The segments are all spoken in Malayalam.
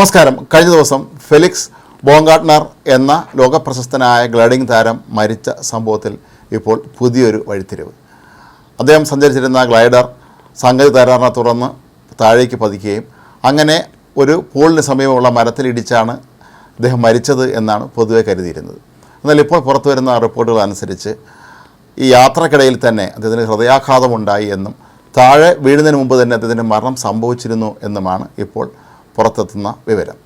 നമസ്കാരം. കഴിഞ്ഞ ദിവസം ഫെലിക്സ് ബോങ്കാട്ട്നർ എന്ന ലോകപ്രശസ്തനായ ഗ്ലൈഡിംഗ് താരം മരിച്ച സംഭവത്തിൽ ഇപ്പോൾ പുതിയൊരു വഴിത്തിരിവ്. അദ്ദേഹം സഞ്ചരിച്ചിരുന്ന ഗ്ലൈഡർ സംഗതി തരാറിനെ തുടർന്ന് താഴേക്ക് പതിക്കുകയും അങ്ങനെ ഒരു പോളിന് സമീപമുള്ള മരത്തിലിടിച്ചാണ് അദ്ദേഹം മരിച്ചത് എന്നാണ് പൊതുവെ കരുതിയിരുന്നത്. എന്നാൽ ഇപ്പോൾ പുറത്തു വരുന്ന റിപ്പോർട്ടുകൾ അനുസരിച്ച് ഈ യാത്രക്കിടയിൽ തന്നെ അദ്ദേഹത്തിന് ഹൃദയാഘാതമുണ്ടായി എന്നും താഴെ വീഴുന്നതിന് മുമ്പ് തന്നെ അദ്ദേഹത്തിന്റെ മരണം സംഭവിച്ചിരുന്നു എന്നുമാണ് ഇപ്പോൾ പുറത്തെത്തുന്ന വിവരം.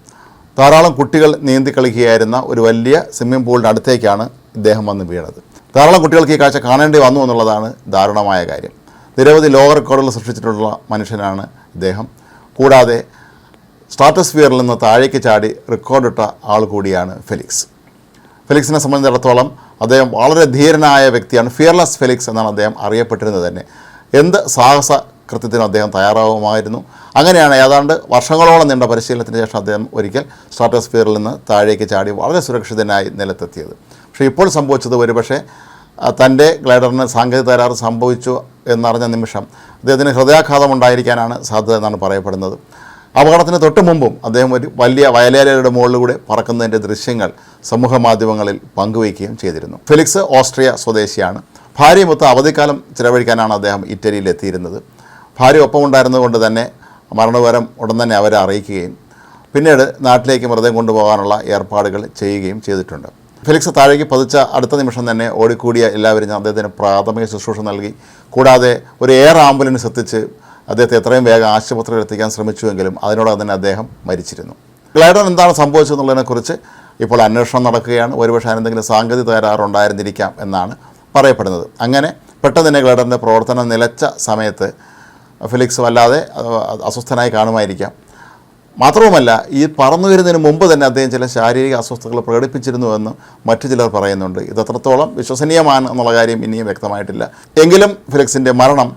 ധാരാളം കുട്ടികൾ നീന്തി കളിക്കുകയായിരുന്ന ഒരു വലിയ സ്വിമ്മിംഗ് പൂളിന്റെ അടുത്തേക്കാണ് ഇദ്ദേഹം വന്ന് വീണത്. ധാരാളം കുട്ടികൾക്ക് ഈ കാഴ്ച കാണേണ്ടി വന്നു എന്നുള്ളതാണ് ദാരുണമായ കാര്യം. നിരവധി ലോക റെക്കോർഡുകൾ സൃഷ്ടിച്ചിട്ടുള്ള മനുഷ്യനാണ് ഇദ്ദേഹം. കൂടാതെ സ്ട്രാറ്റോസ്ഫിയറിൽ നിന്ന് താഴേക്ക് ചാടി റെക്കോർഡിട്ട ആൾ കൂടിയാണ് ഫെലിക്സ്. ഫെലിക്സിനെ സംബന്ധിച്ചിടത്തോളം അദ്ദേഹം വളരെ ധീരനായ വ്യക്തിയാണ്. ഫിയർലെസ് ഫെലിക്സ് എന്നാണ് അദ്ദേഹം അറിയപ്പെട്ടിരുന്നത് തന്നെ. എന്ത് സാഹസ കൃത്യത്തിനും അദ്ദേഹം തയ്യാറാവുമായിരുന്നു? അങ്ങനെയാണ് ഏതാണ്ട് വർഷങ്ങളോളം നീണ്ട പരിശീലനത്തിന് ശേഷം അദ്ദേഹം ഒരിക്കൽ സ്ട്രാറ്റോസ്ഫിയറിൽ നിന്ന് താഴേക്ക് ചാടി വളരെ സുരക്ഷിതനായി നിലത്തെത്തിയത്. പക്ഷേ ഇപ്പോൾ സംഭവിച്ചത് ഒരുപക്ഷെ തന്റെ ഗ്ലൈഡറിന് സാങ്കേതിക തകരാറ് സംഭവിച്ചു എന്നറിഞ്ഞ നിമിഷം അദ്ദേഹത്തിന് ഹൃദയാഘാതം ഉണ്ടായിരിക്കാനാണ് സാധ്യത എന്നാണ് പറയപ്പെടുന്നത്. അപകടത്തിന് തൊട്ട് മുമ്പും അദ്ദേഹം ഒരു വലിയ വയലേലയുടെ മുകളിലൂടെ പറക്കുന്നതിന്റെ ദൃശ്യങ്ങൾ സമൂഹ മാധ്യമങ്ങളിൽ പങ്കുവയ്ക്കുകയും ചെയ്തിരുന്നു. ഫിലിക്സ് ഓസ്ട്രിയ സ്വദേശിയാണ്. ഭാര്യയുമൊത്ത് അവധിക്കാലം ചിലവഴിക്കാനാണ് അദ്ദേഹം ഇറ്റലിയിൽ എത്തിയിരുന്നത്. ഭാര്യ ഒപ്പമുണ്ടായിരുന്നതുകൊണ്ട് തന്നെ മരണവിവരം ഉടൻ തന്നെ അവരെ അറിയിക്കുകയും പിന്നീട് നാട്ടിലേക്ക് മൃതദേഹം കൊണ്ടുപോകാനുള്ള ഏർപ്പാടുകൾ ചെയ്യുകയും ചെയ്തിട്ടുണ്ട്. ഫിലിക്സ് താഴേക്ക് പതിച്ച അടുത്ത നിമിഷം തന്നെ ഓടിക്കൂടിയ എല്ലാവരും അദ്ദേഹത്തിന് പ്രാഥമിക ശുശ്രൂഷ നൽകി. കൂടാതെ ഒരു എയർ ആംബുലൻസ് എത്തിച്ച് അദ്ദേഹത്തെ എത്രയും വേഗം ആശുപത്രിയിൽ എത്തിക്കാൻ ശ്രമിച്ചുവെങ്കിലും അതിനോടകം തന്നെ അദ്ദേഹം മരിച്ചിരുന്നു. ഗ്ലൈഡർ എന്താണ് സംഭവിച്ചതെന്നുള്ളതിനെക്കുറിച്ച് ഇപ്പോൾ അന്വേഷണം നടക്കുകയാണ്. ഒരുപക്ഷെ എന്തെങ്കിലും സാങ്കേതിക തകരാറുണ്ടായിരുന്നിരിക്കാം എന്നാണ് പറയപ്പെടുന്നത്. അങ്ങനെ പെട്ടെന്ന് തന്നെ ഗ്ലൈഡറിന്റെ പ്രവർത്തനം നിലച്ച സമയത്ത് ഫിലിക്സ് വല്ലാതെ അസ്വസ്ഥനായി കാണുമായിരിക്കാം. മാത്രവുമല്ല ഈ പറന്നു വരുന്നതിന് മുമ്പ് തന്നെ അദ്ദേഹം ചില ശാരീരിക അസ്വസ്ഥതകൾ പ്രകടിപ്പിച്ചിരുന്നുവെന്ന് മറ്റു ചിലർ പറയുന്നുണ്ട്. ഇത് അത്രത്തോളം വിശ്വസനീയമാണ് എന്നുള്ള കാര്യം ഇനിയും വ്യക്തമായിട്ടില്ല. എങ്കിലും ഫിലിക്സിന്റെ മരണം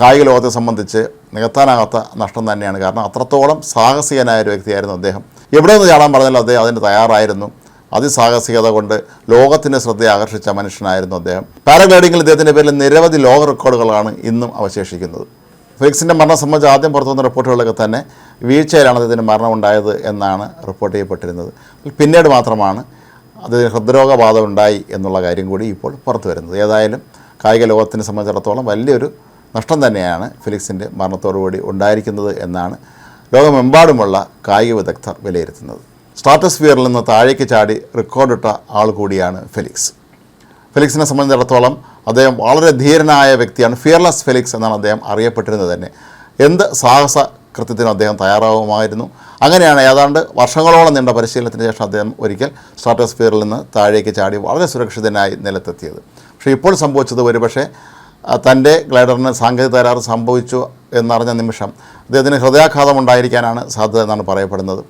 കായിക ലോകത്തെ സംബന്ധിച്ച് നികത്താനാകാത്ത നഷ്ടം തന്നെയാണ്. കാരണം അത്രത്തോളം സാഹസികനായ ഒരു വ്യക്തിയായിരുന്നു അദ്ദേഹം. എവിടെ നിന്ന് ചാടാൻ പറഞ്ഞാലും അദ്ദേഹം അതിന് തയ്യാറായിരുന്നു. അതിസാഹസികത കൊണ്ട് ലോകത്തിന്റെ ശ്രദ്ധ ആകർഷിച്ച മനുഷ്യനായിരുന്നു അദ്ദേഹം. പാരഗ്ലൈഡിങ്ങിൽ ഇദ്ദേഹത്തിന്റെ പേരിൽ നിരവധി ലോക റെക്കോർഡുകളാണ് ഇന്നും അവശേഷിക്കുന്നത്. ഫിലിക്സിന്റെ മരണം സംബന്ധിച്ച് ആദ്യം പുറത്തുവന്ന റിപ്പോർട്ടുകളിലൊക്കെ തന്നെ വീഴ്ചയിലാണ് അദ്ദേഹത്തിന് മരണം ഉണ്ടായത് എന്നാണ് റിപ്പോർട്ട് ചെയ്യപ്പെട്ടിരുന്നത്. പിന്നീട് മാത്രമാണ് അദ്ദേഹത്തിന് ഹൃദ്രോഗബാധ ഉണ്ടായി എന്നുള്ള കാര്യം കൂടി ഇപ്പോൾ പുറത്തു വരുന്നത്. ഏതായാലും കായിക ലോകത്തിനെ സംബന്ധിച്ചിടത്തോളം വലിയൊരു നഷ്ടം തന്നെയാണ് ഫിലിക്സിന്റെ മരണത്തോടുകൂടി ഉണ്ടായിരിക്കുന്നത് എന്നാണ് ലോകമെമ്പാടുമുള്ള കായിക വിദഗ്ധർ വിലയിരുത്തുന്നത്. സ്ട്രാറ്റോസ്ഫിയറിൽ നിന്ന് താഴേക്ക് ചാടി റെക്കോർഡിട്ട ആൾ കൂടിയാണ് ഫെലിക്സ്. ഫെലിക്സിനെ സംബന്ധിച്ചിടത്തോളം അദ്ദേഹം വളരെ ധീരനായ വ്യക്തിയാണ്. ഫിയർലെസ് ഫെലിക്സ് എന്നാണ് അദ്ദേഹം അറിയപ്പെട്ടിരുന്നത് തന്നെ. എന്ത് സാഹസ കൃത്യത്തിനും അദ്ദേഹം തയ്യാറാവുമായിരുന്നു. അങ്ങനെയാണ് ഏതാണ്ട് വർഷങ്ങളോളം നീണ്ട പരിശീലനത്തിന് ശേഷം അദ്ദേഹം ഒരിക്കൽ സ്ട്രാറ്റോസ്ഫിയറിൽ നിന്ന് താഴേക്ക് ചാടി വളരെ സുരക്ഷിതനായി നിലത്തെത്തിയത്. പക്ഷേ ഇപ്പോൾ സംഭവിച്ചത് ഒരുപക്ഷെ തന്റെ ഗ്ലൈഡറിന് സാങ്കേതിക തകരാറ് സംഭവിച്ചു എന്നറിഞ്ഞ നിമിഷം അദ്ദേഹത്തിന് ഹൃദയാഘാതം ഉണ്ടായിരിക്കാനാണ് സാധ്യത എന്നാണ് പറയപ്പെടുന്നത്.